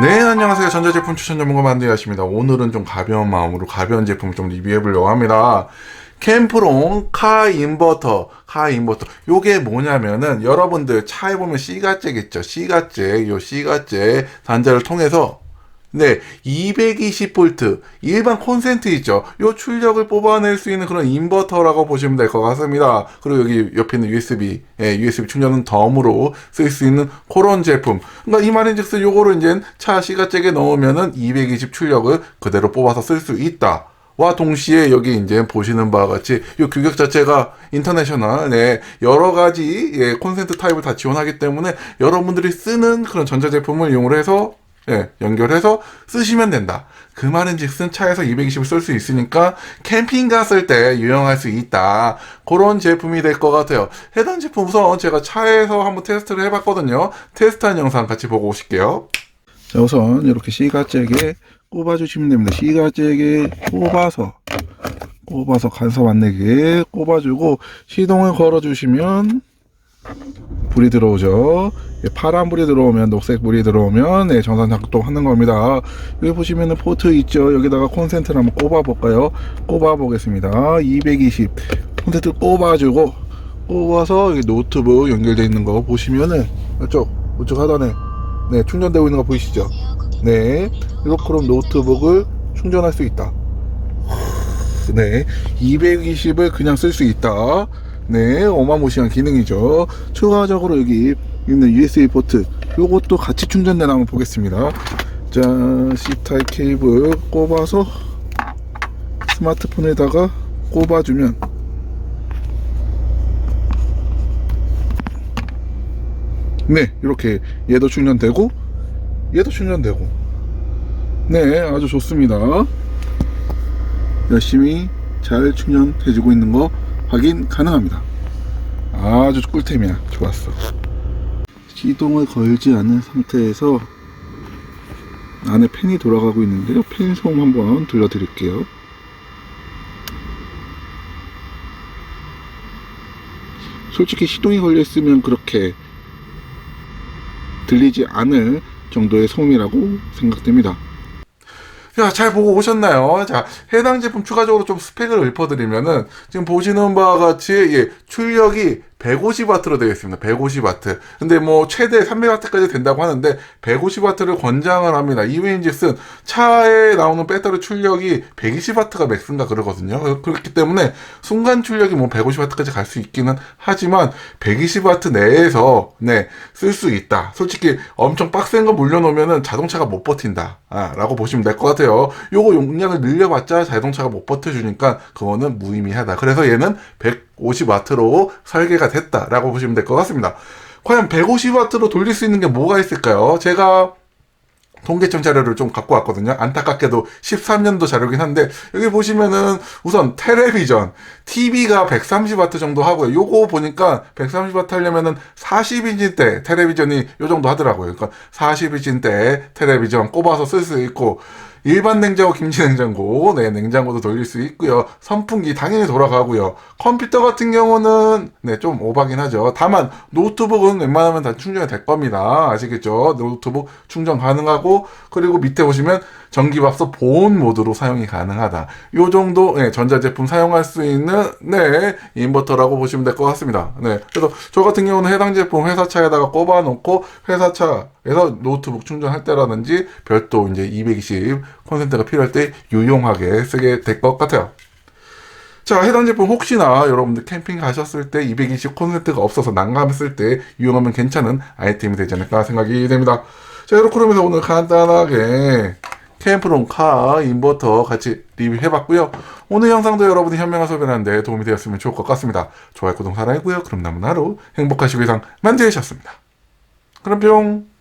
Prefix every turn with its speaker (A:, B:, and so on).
A: 네, 안녕하세요. 전자제품 추천 전문가 만두야십니다. 오늘은 좀 가벼운 마음으로 가벼운 제품을 좀 리뷰해 보려고 합니다. 캠프롱 카 인버터, 카 인버터. 요게 뭐냐면은 여러분들 차에 보면 C가째겠죠. C가째, 요 C가째 단자를 통해서 네, 220V 일반 콘센트 있죠. 요 출력을 뽑아낼 수 있는 그런 인버터라고 보시면 될 것 같습니다. 그리고 여기 옆에 있는 USB, 예, USB 충전은 덤으로 쓸 수 있는 그런 제품. 그러니까 이 말인즉슨 요거를 이제 차 시가잭에 넣으면은 220 출력을 그대로 뽑아서 쓸 수 있다. 와 동시에 여기 이제 보시는 바와 같이 이 규격 자체가 인터내셔널 네 여러 가지 예, 콘센트 타입을 다 지원하기 때문에 여러분들이 쓰는 그런 전자제품을 이용을 해서 예, 연결해서 쓰시면 된다. 그 말인즉슨 차에서 220을 쓸 수 있으니까 캠핑 갔을 때 유용할 수 있다. 그런 제품이 될 것 같아요. 해당 제품 우선 제가 차에서 한번 테스트를 해봤거든요. 테스트한 영상 같이 보고 오실게요. 자, 우선 이렇게 C가잭에 꼽아주시면 됩니다. C가잭에 꼽아서 꼽아서 간섭 안 내게 꼽아주고 시동을 걸어주시면 불이 들어오죠. 예, 파란 불이 들어오면 녹색 불이 들어오면 네, 정상 작동하는 겁니다. 여기 보시면은 포트 있죠. 여기다가 콘센트를 한번 꼽아 볼까요? 꼽아 보겠습니다. 220 콘센트 꼽아주고 꼽아서 여기 노트북 연결되어 있는 거 보시면은 이쪽 우측 하단에 네 충전되고 있는 거 보이시죠? 네 이렇게 그럼 노트북을 충전할 수 있다. 네 220을 그냥 쓸 수 있다. 네, 어마무시한 기능이죠. 추가적으로 여기 있는 USB 포트, 요것도 같이 충전되나 한번 보겠습니다. 자, C타입 케이블 꼽아서 스마트폰에다가 꼽아주면 네, 이렇게 얘도 충전되고 얘도 충전되고 네, 아주 좋습니다. 열심히 잘 충전해주고 있는 거 확인 가능합니다. 아주 꿀템이야. 좋았어. 시동을 걸지 않은 상태에서 안에 팬이 돌아가고 있는데요. 팬 소음 한번 들려드릴게요. 솔직히 시동이 걸려 있으면 그렇게 들리지 않을 정도의 소음이라고 생각됩니다. 자, 잘 보고 오셨나요? 자, 해당 제품 추가적으로 좀 스펙을 읊어드리면은, 지금 보시는 바와 같이, 예, 출력이 150W로 되어 있습니다. 150W. 근데 뭐, 최대 300W까지 된다고 하는데, 150W를 권장을 합니다. 이유인즉슨, 차에 나오는 배터리 출력이 120W가 맥스인가 그러거든요. 그렇기 때문에, 순간 출력이 뭐 150W까지 갈 수 있기는 하지만, 120W 내에서, 네, 쓸 수 있다. 솔직히, 엄청 빡센 거 물려놓으면은 자동차가 못 버틴다. 아, 라고 보시면 될 것 같아요. 요거 용량을 늘려봤자 자동차가 못 버텨주니까 그거는 무의미하다. 그래서 얘는 150W로 설계가 됐다라고 보시면 될 것 같습니다. 과연 150W로 돌릴 수 있는 게 뭐가 있을까요? 제가 통계청 자료를 좀 갖고 왔거든요. 안타깝게도 13년도 자료긴 한데 여기 보시면은 우선 텔레비전, TV가 130W 정도 하고요. 요거 보니까 130W 하려면은 40인치 대 텔레비전이 요 정도 하더라고요. 그러니까 40인치 대 텔레비전 꼽아서 쓸 수 있고 일반 냉장고, 김치 냉장고, 네, 냉장고도 돌릴 수 있고요. 선풍기 당연히 돌아가고요. 컴퓨터 같은 경우는 네, 좀 오바긴 하죠. 다만 노트북은 웬만하면 다 충전이 될 겁니다. 아시겠죠? 노트북 충전 가능하고 그리고 밑에 보시면 전기밥솥 보온 모드로 사용이 가능하다. 요 정도 네, 전자제품 사용할 수 있는 네, 인버터라고 보시면 될 것 같습니다. 네. 그래서 저 같은 경우는 해당 제품 회사 차에다가 꼽아 놓고 회사 차 에서 노트북 충전할 때라든지 별도 이제 220 콘센트가 필요할 때 유용하게 쓰게 될 것 같아요. 자, 해당 제품 혹시나 여러분들 캠핑 가셨을 때 220 콘센트가 없어서 난감했을 때 이용하면 괜찮은 아이템이 되지 않을까 생각이 됩니다. 자, 이렇게 그러면서 오늘 간단하게 캠프론 카 인버터 같이 리뷰해봤고요. 오늘 영상도 여러분이 현명한 소비하는데 도움이 되었으면 좋을 것 같습니다. 좋아요, 구독, 사랑이고요. 그럼 남은 하루 행복하시고 이상 만드셨습니다. 그럼 뿅!